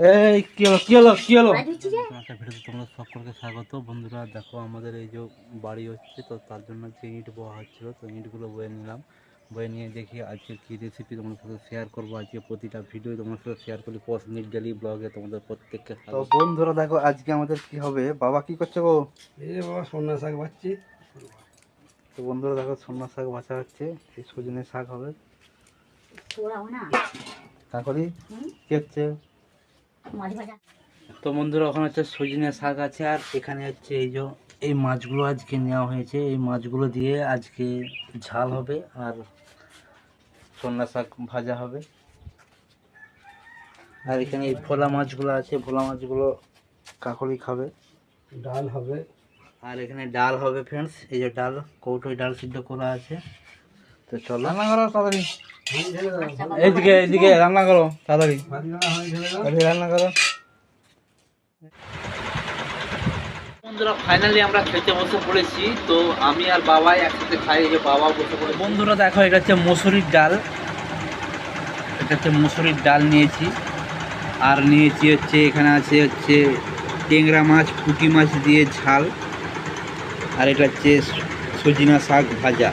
এই কি হলো কি হলো কি হলো? একটা ভিডিওতে তোমরা সকলকে স্বাগত। বন্ধুরা দেখো আমাদের এই যে বাড়ি হচ্ছে তো তার জন্য যে ইট বোয়া হচ্ছিল তো ইটগুলো বয়ে নিলাম। বয়ে নিয়ে দেখি আজকে কী রেসিপি তোমাদের সাথে শেয়ার করব। আজকে প্রতিটা ভিডিও তোমাদের সাথে শেয়ার করি পোস্ট নিট ডেলি ব্লগে তোমাদের প্রত্যেককে তো বন্ধুরা দেখো আজকে আমাদের কি হবে? বাবা কি করছে গো? এই বাবা সন্ধ্যা শাক পাচ্ছি তো বন্ধুরা দেখো সন্না শাক বাছা হচ্ছে এই সজনে শাক হবে। না। তারপরে কি হচ্ছে? তো বন্ধুরা ওখানে হচ্ছে সজনে শাক আছে আর এখানে হচ্ছে এই যে এই মাছগুলো আজকে নেওয়া হয়েছে। এই মাছগুলো দিয়ে আজকে ঝাল হবে আর সন্না শাক ভাজা হবে। আর এখানে এই ভোলা মাছগুলো আছে ভোলা মাছগুলো কাকলি খাবে। ডাল হবে। আর এখানে ডাল হবে ফ্রেন্ডস এই যে ডাল কৌটোয় ডাল সিদ্ধ করা আছে। তো চলো। রান্না করো তাড়াতাড়ি। এইদিকে এইদিকে রান্না করো তাড়াতাড়ি। রান্না করো। বন্ধুরা ফাইনালি আমরা খেতে বসে পড়েছি। তো আমি আর বাবাই একসাথে খাই যে বাবা বসে পড়ে বন্ধুরা দেখো এটা হচ্ছে মসুরির ডাল। এটা হচ্ছে মসুরির ডাল নিয়েছি। আর নিয়েছি হচ্ছে এখানে আছে হচ্ছে টেংরা মাছ পুঁটি মাছ দিয়ে ঝাল। আর এটা হচ্ছে সজিনা শাক ভাজা।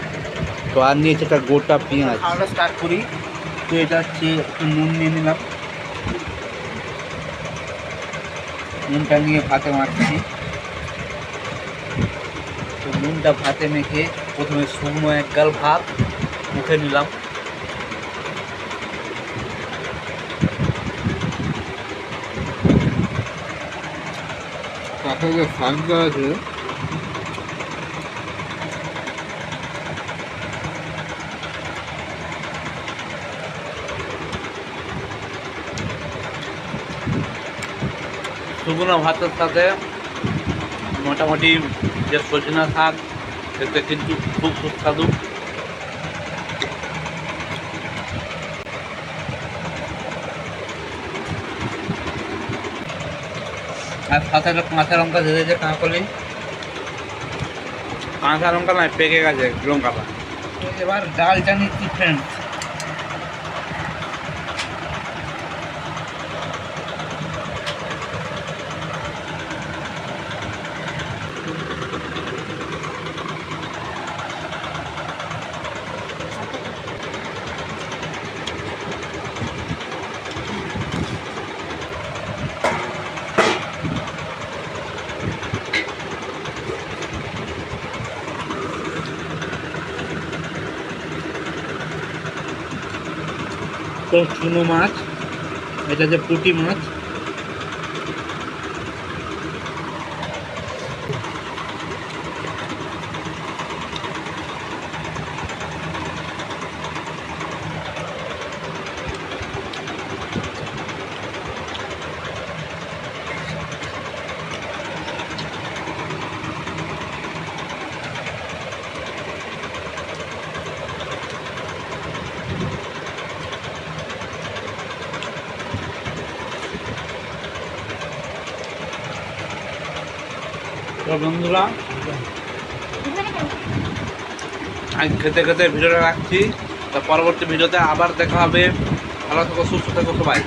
তো আর নিয়েছে একটা গোটা পেঁয়াজ। আমরা স্টার্ট করি। তো এটা হচ্ছে একটু নুন নিয়ে নিলাম। নুনটা নিয়ে ভাতে মাখছি। তো নুনটা ভাতে মেখে প্রথমে শুকনো এক গাল ভাত মুখে নিলাম। কাঁথা যে শাকটা আছে শুকনো ভাতের সাথে মোটামুটি যে সজনা শাক, এতে কিন্তু খুব সুস্বাদু। আর সাথে কাঁচা লঙ্কা দিয়েছে কাঁকলি কাঁচা লঙ্কা নয়, পেকে গেছে লঙ্কাটা। এবার ডালটা নিচ্ছি ফ্রেন্ড চুনো মাছ এটা যে পুঁটি মাছ। বন্ধুরা, আমি খেতে খেতে ভিডিওটা রাখছি। তো পরবর্তী ভিডিওতে আবার দেখা হবে। ভালো থাকো, সুস্থ থাকো সবাই।